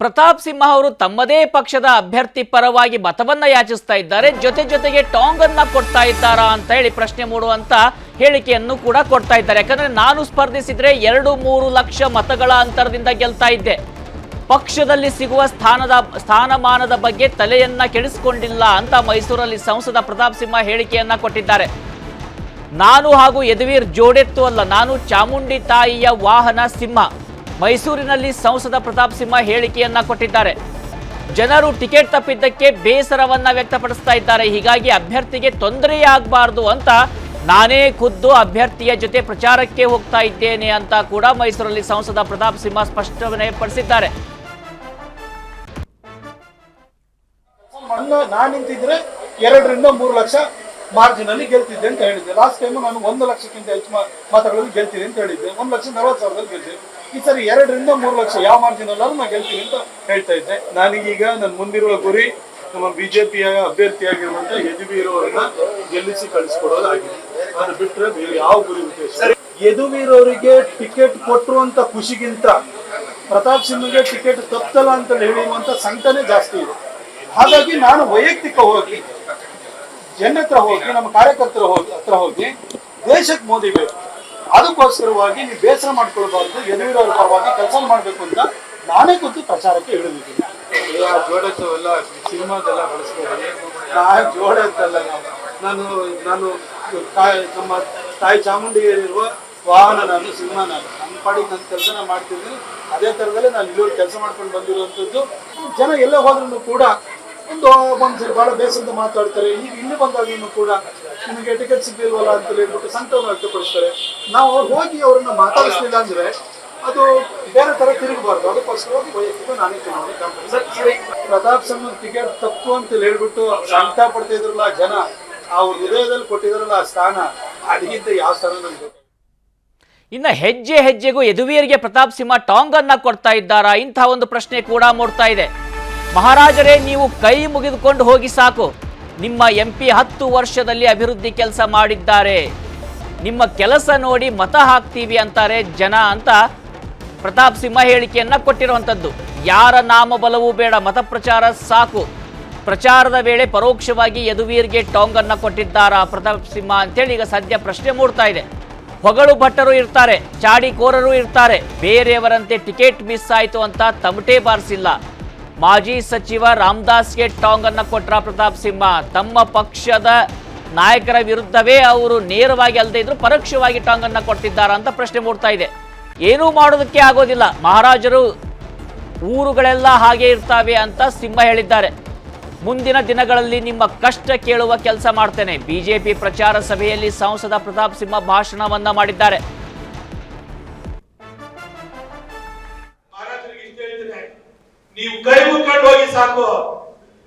ಪ್ರತಾಪ್ ಸಿಂಹ ಅವರು ತಮ್ಮದೇ ಪಕ್ಷದ ಅಭ್ಯರ್ಥಿ ಪರವಾಗಿ ಮತವನ್ನ ಯಾಚಿಸ್ತಾ ಇದ್ದಾರೆ. ಜೊತೆ ಜೊತೆಗೆ ಟಾಂಗ್ ಅನ್ನ ಕೊಡ್ತಾ ಇದ್ದಾರಾ ಅಂತ ಹೇಳಿ ಪ್ರಶ್ನೆ ಮೂಡುವಂತ ಹೇಳಿಕೆಯನ್ನು ಕೂಡ ಕೊಡ್ತಾ ಇದ್ದಾರೆ. ಯಾಕಂದ್ರೆ ನಾನು ಸ್ಪರ್ಧಿಸಿದ್ರೆ ಎರಡು ಮೂರು ಲಕ್ಷ ಮತಗಳ ಅಂತರದಿಂದ ಗೆಲ್ತಾ ಇದ್ದೆ. ಪಕ್ಷದಲ್ಲಿ ಸಿಗುವ ಸ್ಥಾನದ ಸ್ಥಾನಮಾನದ ಬಗ್ಗೆ ತಲೆಯನ್ನ ಕೆಡಿಸಿಕೊಂಡಿಲ್ಲ ಅಂತ ಮೈಸೂರಲ್ಲಿ ಸಂಸದ ಪ್ರತಾಪ್ ಸಿಂಹ ಹೇಳಿಕೆಯನ್ನ ಕೊಟ್ಟಿದ್ದಾರೆ. ನಾನು ಹಾಗೂ ಯದುವೀರ್ ಜೋಡೆತ್ತು ಅಲ್ಲ, ನಾನು ಚಾಮುಂಡಿ ತಾಯಿಯ ವಾಹನ ಸಿಂಹ. ಮೈಸೂರಿನಲ್ಲಿ ಸಂಸದ ಪ್ರತಾಪ್ ಸಿಂಹ ಹೇಳಿಕೆಯನ್ನ ಕೊಟ್ಟಿದ್ದಾರೆ. ಜನರು ಟಿಕೆಟ್ ತಪ್ಪಿದ್ದಕ್ಕೆ ಬೇಸರವನ್ನ ವ್ಯಕ್ತಪಡಿಸ್ತಾ ಇದ್ದಾರೆ. ಹೀಗಾಗಿ ಅಭ್ಯರ್ಥಿಗೆ ತೊಂದರೆಯಾಗಬಾರ್ದು ಅಂತ ನಾನೇ ಖುದ್ದು ಅಭ್ಯರ್ಥಿಯ ಜೊತೆ ಪ್ರಚಾರಕ್ಕೆ ಹೋಗ್ತಾ ಇದ್ದೇನೆ ಅಂತ ಕೂಡ ಮೈಸೂರಲ್ಲಿ ಸಂಸದ ಪ್ರತಾಪ್ ಸಿಂಹ ಸ್ಪಷ್ಟನೆ ಪಡಿಸಿದ್ದಾರೆ. ನಾನು ಎರಡರಿಂದ ಮೂರು ಲಕ್ಷ ಮಾರ್ಜಿನ್ ಅಲ್ಲಿ ಗೆಲ್ತಿದ್ದೆ ಅಂತ ಹೇಳಿದ್ದೆ. ಲಾಸ್ಟ್ ಟೈಮ್ ನಾನು ಒಂದು ಲಕ್ಷಕ್ಕಿಂತ ಹೆಚ್ಚು ಮತಗಳಲ್ಲಿ ಗೆಲ್ತೀನಿ ಅಂತ ಹೇಳಿದ್ದೆ. ಒಂದು ಲಕ್ಷ ನಲವತ್ತು ಸಾವಿರದಲ್ಲಿ ಗೆಲ್ತೀನಿ ಈ ಸರಿ ಎರಡರಿಂದ ಮೂರು ಲಕ್ಷ. ಯಾವ ಮಾರ್ಜಿನ್ ಅಲ್ಲಾದ್ರೂ ನಾನು ಗೆಲ್ತೀನಿ ಅಂತ ಹೇಳ್ತಾ ಇದ್ದೆ. ನನಗೀಗ ನನ್ನ ಮುಂದಿರುವ ಗುರಿ ನಮ್ಮ ಬಿಜೆಪಿಯ ಅಭ್ಯರ್ಥಿಯಾಗಿರುವಂತ ಯದುವೀರ್ ಅವರನ್ನ ಗೆಲ್ಲಿಸಿ ಕಳಿಸ್ಕೊಡೋದಾಗಿದೆ. ಅದು ಬಿಟ್ಟರೆ ಬೇರೆ ಯಾವ ಗುರಿ ಉದ್ದೇಶ ಯದುವೀರವರಿಗೆ ಟಿಕೆಟ್ ಕೊಟ್ಟರುವಂತ ಖುಷಿಗಿಂತ ಪ್ರತಾಪ್ ಸಿಂಹಗೆ ಟಿಕೆಟ್ ತಪ್ಪಲ್ಲ ಅಂತ ಹೇಳುವಂತ ಸಂಕಟನೇ ಜಾಸ್ತಿ ಇದೆ. ಹಾಗಾಗಿ ನಾನು ವೈಯಕ್ತಿಕ ಹೋಗಿ ಜನ ಹತ್ರ ಹೋಗಿ, ನಮ್ಮ ಕಾರ್ಯಕರ್ತರ ಹೋಗಿ ಹತ್ರ ಹೋಗಿ ದೇಶಕ್ಕೆ ಮೋದಿ ಬೇಕು. ಅದಕ್ಕೋಸ್ಕರವಾಗಿ ನೀವು ಬೇಸರ ಮಾಡ್ಕೊಳ್ಬಾರ್ದು ಯದುವೀರ್ ಪರವಾಗಿ ಕೆಲಸ ಮಾಡಬೇಕು ಅಂತ ನಾನೇ ಕೂತು ಪ್ರಚಾರಕ್ಕೆ ಇಳಿದಿದ್ದೀನಿ. ಜೋಡತ್ತೆಲ್ಲ ಸಿನಿಮಾದೆಲ್ಲ ಬಳಸ್ಕೊಳ್ಳಿ ನಾನು ಜೋಡತ್ತಲ್ಲ ನಾನು ನಾನು ತಾಯಿ ನಮ್ಮ ತಾಯಿ ಚಾಮುಂಡಿಯಲ್ಲಿರುವ ವಾಹನ ನಾನು ಸಿನಿಮಾ ನಾನು ನನ್ನ ಪಾಡಿಗೆ ನನ್ನ ಕೆಲಸನ ಮಾಡ್ತಿದ್ದೀನಿ. ಅದೇ ಥರದಲ್ಲೇ ನಾನು ಇಲ್ಲಿವರೆಗೆ ಕೆಲಸ ಮಾಡ್ಕೊಂಡು ಬಂದಿರುವಂಥದ್ದು. ಜನ ಎಲ್ಲೇ ಹೋದ್ರೂ ಕೂಡ ಒಂದು ಒಂದು ಭಾಳ ಬೇಸರದ ಮಾತಾಡ್ತಾರೆ. ಈಗ ಇಲ್ಲಿ ಬಂದಾಗಿನೂ ಕೂಡ ನಿಮಗೆ ಟಿಕೆಟ್ ಸಿಗ್ಲಿಲ್ವಲ್ಲ ಅಂತ ಹೇಳ್ಬಿಟ್ಟು ಸಂಕಟವನ್ನು ವ್ಯಕ್ತಪಡಿಸ್ತಾರೆ. ನಾವು ಅವ್ರು ಹೋಗಿ ಅವ್ರನ್ನ ಮಾತಾಡಿಸ್ಲಿಲ್ಲ ಅಂದ್ರೆ ಅದು ಬೇರೆ ತರ ತಿರುಗಬಾರ್ದು. ಅದಕ್ಕೋಸ್ಕರವಾಗಿ ವೈಯಕ್ತಿಕ ನಾನೇ ಚುನಾವಣೆ ಪ್ರತಾಪ್ ಸಿಂಹ ಟಿಕೆಟ್ ತಪ್ಪು ಅಂತ ಹೇಳ್ಬಿಟ್ಟು ಸಂಕಟ ಪಡ್ತಾ ಇದ್ರಲ್ಲ ಜನ ಅವ್ರ ಹೃದಯದಲ್ಲಿ ಕೊಟ್ಟಿದ್ರಲ್ಲ ಆ ಸ್ಥಾನ ಅದಕ್ಕಿಂತ ಯಾವ ಸ್ಥಾನ ನನ್ಗೆ ಇನ್ನ ಇನ್ನು ಹೆಜ್ಜೆ ಹೆಜ್ಜೆಗೂ ಯದುವೀರ್ಗೆ ಪ್ರತಾಪ್ ಸಿಂಹ ಟಾಂಗ್ ಅನ್ನ ಕೊಡ್ತಾ ಇದ್ದಾರಾ? ಇಂತಹ ಒಂದು ಪ್ರಶ್ನೆ ಕೂಡ ಮೂಡ್ತಾ ಇದೆ. ಮಹಾರಾಜರೇ ನೀವು ಕೈ ಮುಗಿದುಕೊಂಡು ಹೋಗಿ ಸಾಕು. ನಿಮ್ಮ ಎಂ ಪಿ ಹತ್ತು ವರ್ಷದಲ್ಲಿ ಅಭಿವೃದ್ಧಿ ಕೆಲಸ ಮಾಡಿದ್ದಾರೆ. ನಿಮ್ಮ ಕೆಲಸ ನೋಡಿ ಮತ ಹಾಕ್ತೀವಿ ಅಂತಾರೆ ಜನ ಅಂತ ಪ್ರತಾಪ್ ಸಿಂಹ ಹೇಳಿಕೆಯನ್ನ ಕೊಟ್ಟಿರುವಂಥದ್ದು ಯಾರ ನಾಮಬಲವೂ ಬೇಡ, ಮತ ಪ್ರಚಾರ ಸಾಕು. ಪ್ರಚಾರದ ವೇಳೆ ಪರೋಕ್ಷವಾಗಿ ಯದುವೀರ್ಗೆ ಟಾಂಗ್ ಅನ್ನ ಕೊಟ್ಟಿದ್ದಾರಾ ಪ್ರತಾಪ್ ಸಿಂಹ ಅಂತೇಳಿ ಈಗ ಸದ್ಯ ಪ್ರಶ್ನೆ ಮೂಡ್ತಾ ಇದೆ. ಹೊಗಳು ಭಟ್ಟರು ಇರ್ತಾರೆ, ಚಾಡಿಕೋರರು ಇರ್ತಾರೆ, ಬೇರೆಯವರಂತೆ ಟಿಕೆಟ್ ಮಿಸ್ ಆಯಿತು ಅಂತ ತಮಟೆ ಬಾರಿಸಿಲ್ಲ. ಮಾಜಿ ಸಚಿವ ರಾಮದಾಸ್ಗೆ ಟಾಂಗ್ ಅನ್ನ ಕೊಟ್ರ ಪ್ರತಾಪ್ ಸಿಂಹ. ತಮ್ಮ ಪಕ್ಷದ ನಾಯಕರ ವಿರುದ್ಧವೇ ಅವರು ನೇರವಾಗಿ ಅಲ್ಲದೆ ಇದ್ರು ಪರೋಕ್ಷವಾಗಿ ಟಾಂಗ್ ಅನ್ನ ಕೊಡ್ತಿದ್ದಾರಾ ಅಂತ ಪ್ರಶ್ನೆ ಮೂಡ್ತಾ ಇದೆ. ಏನೂ ಮಾಡೋದಕ್ಕೆ ಆಗೋದಿಲ್ಲ. ಮಹಾರಾಜರು ಊರುಗಳೆಲ್ಲ ಹಾಗೆ ಇರ್ತಾವೆ ಅಂತ ಸಿಂಹ ಹೇಳಿದ್ದಾರೆ. ಮುಂದಿನ ದಿನಗಳಲ್ಲಿ ನಿಮ್ಮ ಕಷ್ಟ ಕೇಳುವ ಕೆಲಸ ಮಾಡ್ತೇನೆ. ಬಿಜೆಪಿ ಪ್ರಚಾರ ಸಭೆಯಲ್ಲಿ ಸಂಸದ ಪ್ರತಾಪ್ ಸಿಂಹ ಭಾಷಣವನ್ನ ಮಾಡಿದ್ದಾರೆ.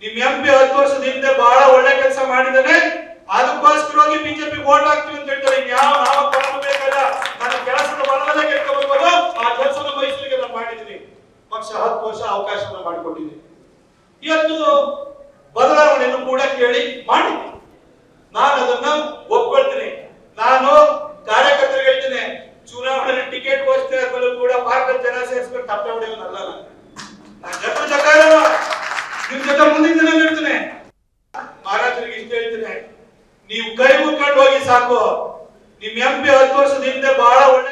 ನಿಮ್ ಎಂ ಪಿ ಹತ್ತು ವರ್ಷದ ಹಿಂದೆ ಬಹಳ ಒಳ್ಳೆ ಕೆಲಸ ಮಾಡಿದಾನೆ ಅದಕ್ಕೋಸ್ಕರ ಹೋಗಿ ಬಿಜೆಪಿ ವೋಟ್ ಹಾಕ್ತೀವಿ ಅಂತ ಹೇಳ್ತಾರೆ. ಯಾವ ನಾವು ಕೊಡಬೇಕಲ್ಲ ಬೇಕಲ್ಲ ನನ್ನ ಕೆಲಸದ ಬಲವಲ್ಲೇ ಕೇಳ್ಕೊಬೇಕು ಆ ಕೆಲಸದ ಮೈಸೂರಿಗೆ ನಾನು ಮಾಡಿದ್ದೀನಿ. ಪಕ್ಷ ಹತ್ತು ವರ್ಷ ಅವಕಾಶವನ್ನು ಮಾಡಿಕೊಟ್ಟಿದ್ದೀನಿ ಇವತ್ತು ಬದಲಾವಣೆಯನ್ನು ಕೂಡ ಕೇಳಿ ಮಾಡಿ ನಾನು ಅದನ್ನ ಒಪ್ಕೊಳ್ತೀನಿ ನಾನು ಕಾರ್ಯಕರ್ತರಿಗೆ ಹೇಳ್ತೀನಿ ಚುನಾವಣೆ ಟಿಕೆಟ್ ಘೋಷಣೆ ಆದ್ಮೇಲೂ ಕೂಡ ಪಾರ್ಕಲ್ಲಿ ಜನ ಸೇರಿಸ್ಕೊಂಡು ತಪ್ಪೆ ಹೊಡೆಯೋನಲ್ಲ ನಾನು ನಾನು ಜಗಳ ಜಗಳ ನಿಮ್ ಜೊತೆ ಮುಂದಿನ ದಿನ ಇರ್ತೀನಿ ಮಹಾರಾಜರಿಗೆ ಇಷ್ಟ ಹೇಳ್ತೀನಿ ನೀವು ಕೈ ಮುಕ್ಕೊಂಡು ಹೋಗಿ ಸಾಕು ನಿಮ್ ಎಂ ಪಿ ಹತ್ತು ವರ್ಷದ ಹಿಂದೆ ಬಹಳ ಒಳ್ಳೆ